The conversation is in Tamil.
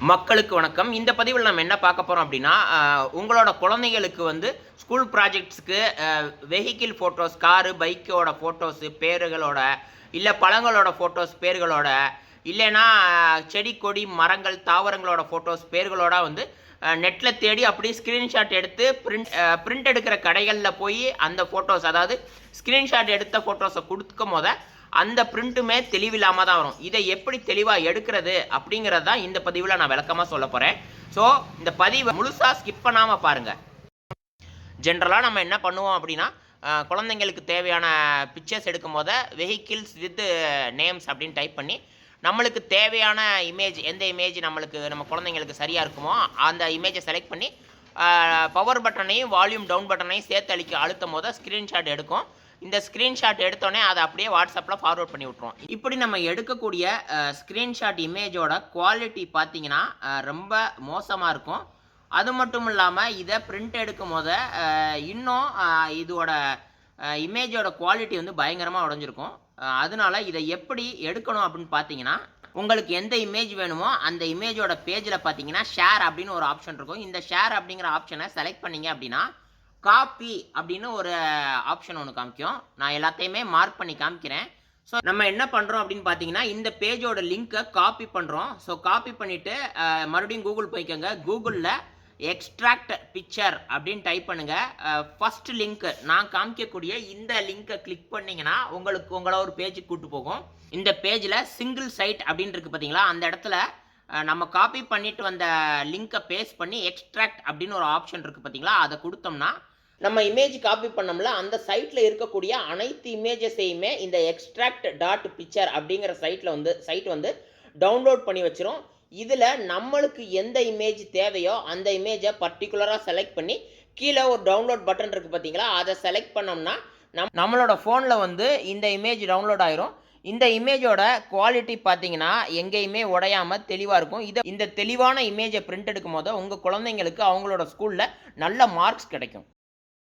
மக்களுக்கு வணக்கம். இந்த பதிவில் நம்ம என்ன பார்க்க போகிறோம் அப்படின்னா உங்களோட குழந்தைங்களுக்கு வந்து ஸ்கூல் ப்ராஜெக்ட்ஸ்க்கு வெஹிக்கிள் ஃபோட்டோஸ் காரு பைக்கோட ஃபோட்டோஸு பேருகளோட இல்லை பழங்களோட ஃபோட்டோஸ் பேர்களோட இல்லைன்னா செடி கொடி மரங்கள் தாவரங்களோட ஃபோட்டோஸ் பேர்களோட வந்து நெட்டில் தேடி அப்படியே ஸ்க்ரீன்ஷாட் எடுத்து பிரிண்ட் பிரிண்ட் எடுக்கிற கடைகளில் போய் அந்த ஃபோட்டோஸ் அதாவது ஸ்க்ரீன்ஷாட் எடுத்த ஃபோட்டோஸை கொடுக்கும் போத அந்த பிரிண்ட்டுமே தெளிவில்லாமல் தான் வரும். இதை எப்படி தெளிவாக எடுக்கிறது அப்படிங்கிறது தான் இந்த பதிவில் நான் விளக்கமாக சொல்ல போகிறேன் ஸோ இந்த பதிவை முழுசாக ஸ்கிப் பண்ணாமல் பாருங்கள் ஜென்ரலாக நம்ம என்ன பண்ணுவோம் அப்படின்னா குழந்தைங்களுக்கு தேவையான பிக்சர்ஸ் எடுக்கும் போது வெஹிக்கிள்ஸ் வித் நேம்ஸ் அப்படின்னு டைப் பண்ணி நம்மளுக்கு தேவையான இமேஜ் எந்த இமேஜ் நம்மளுக்கு நம்ம குழந்தைங்களுக்கு சரியாக இருக்குமோ அந்த இமேஜை செலக்ட் பண்ணி பவர் பட்டனையும் வால்யூம் டவுன் பட்டனையும் சேர்த்து அழிக்க அழுத்தும் போது ஸ்க்ரீன்ஷாட் எடுக்கும். இந்த ஸ்க்ரீன்ஷாட் எடுத்தோடனே அதை அப்படியே வாட்ஸ்அப்பில் ஃபார்வர்ட் பண்ணி விட்ருவோம் இப்படி நம்ம எடுக்கக்கூடிய ஸ்க்ரீன்ஷாட் இமேஜோட குவாலிட்டி பார்த்தீங்கன்னா ரொம்ப மோசமாக இருக்கும். அது மட்டும் இல்லாமல் இதை பிரிண்ட் எடுக்கும் போத இன்னும் இதோட இமேஜோட குவாலிட்டி வந்து பயங்கரமாக உடஞ்சிருக்கும். அதனால இதை எப்படி எடுக்கணும் அப்படின்னு பார்த்தீங்கன்னா உங்களுக்கு எந்த இமேஜ் வேணுமோ அந்த இமேஜோட பேஜில் பார்த்தீங்கன்னா ஷேர் அப்படின்னு ஒரு ஆப்ஷன் இருக்கும். இந்த ஷேர் அப்படிங்கிற ஆப்ஷனை செலக்ட் பண்ணீங்க அப்படின்னா காப்பி அப்படின்னு ஒரு ஆப்ஷன் ஒன்று காமிக்கும். நான் எல்லாத்தையுமே மார்க் பண்ணி காமிக்கிறேன். ஸோ நம்ம என்ன பண்ணுறோம் அப்படின்னு பார்த்தீங்கன்னா இந்த பேஜோட லிங்க்கை காப்பி பண்ணுறோம் ஸோ காப்பி பண்ணிவிட்டு மறுபடியும் கூகுள் போய்க்கோங்க. கூகுளில் எக்ஸ்ட்ராக்ட் பிக்சர் அப்படின்னு டைப் பண்ணுங்கள் ஃபர்ஸ்ட் லிங்க்கு நான் காமிக்கக்கூடிய இந்த லிங்க்கை கிளிக் பண்ணிங்கன்னா உங்களுக்கு உங்களை ஒரு பேஜுக்கு கூட்டு போகும். இந்த பேஜில் சிங்கிள் சைட் அப்படின்னு இருக்கு பார்த்தீங்களா அந்த இடத்துல நம்ம காப்பி பண்ணிட்டு வந்த லிங்கை பேஸ்ட் பண்ணி எக்ஸ்ட்ராக்ட் அப்படின்னு ஒரு ஆப்ஷன் இருக்குது பார்த்தீங்களா அதை கொடுத்தோம்னா நம்ம இமேஜ் காப்பி பண்ணோம்ல அந்த சைட்டில் இருக்கக்கூடிய அனைத்து இமேஜஸையுமே இந்த எக்ஸ்ட்ராக்ட் டாட் பிக்சர் அப்படிங்கிற சைட்டில் வந்து சைட் வந்து டவுன்லோட் பண்ணி வச்சிரும். இதில் நம்மளுக்கு எந்த இமேஜ் தேவையோ அந்த இமேஜை பர்டிகுலராக செலக்ட் பண்ணி கீழே ஒரு டவுன்லோட் பட்டன் இருக்குது பார்த்தீங்களா அதை செலக்ட் பண்ணோம்னா நம் நம்மளோட ஃபோனில் வந்து இந்த இமேஜ் டவுன்லோட் ஆயிரும். இந்த இமேஜோட குவாலிட்டி பார்த்தீங்கன்னா எங்கேயுமே உடையாமல் தெளிவாக இருக்கும். இதை இந்த தெளிவான இமேஜை பிரிண்ட் எடுக்கும் போது உங்கள் குழந்தைங்களுக்கு அவங்களோட ஸ்கூலில் நல்ல மார்க்ஸ் கிடைக்கும்.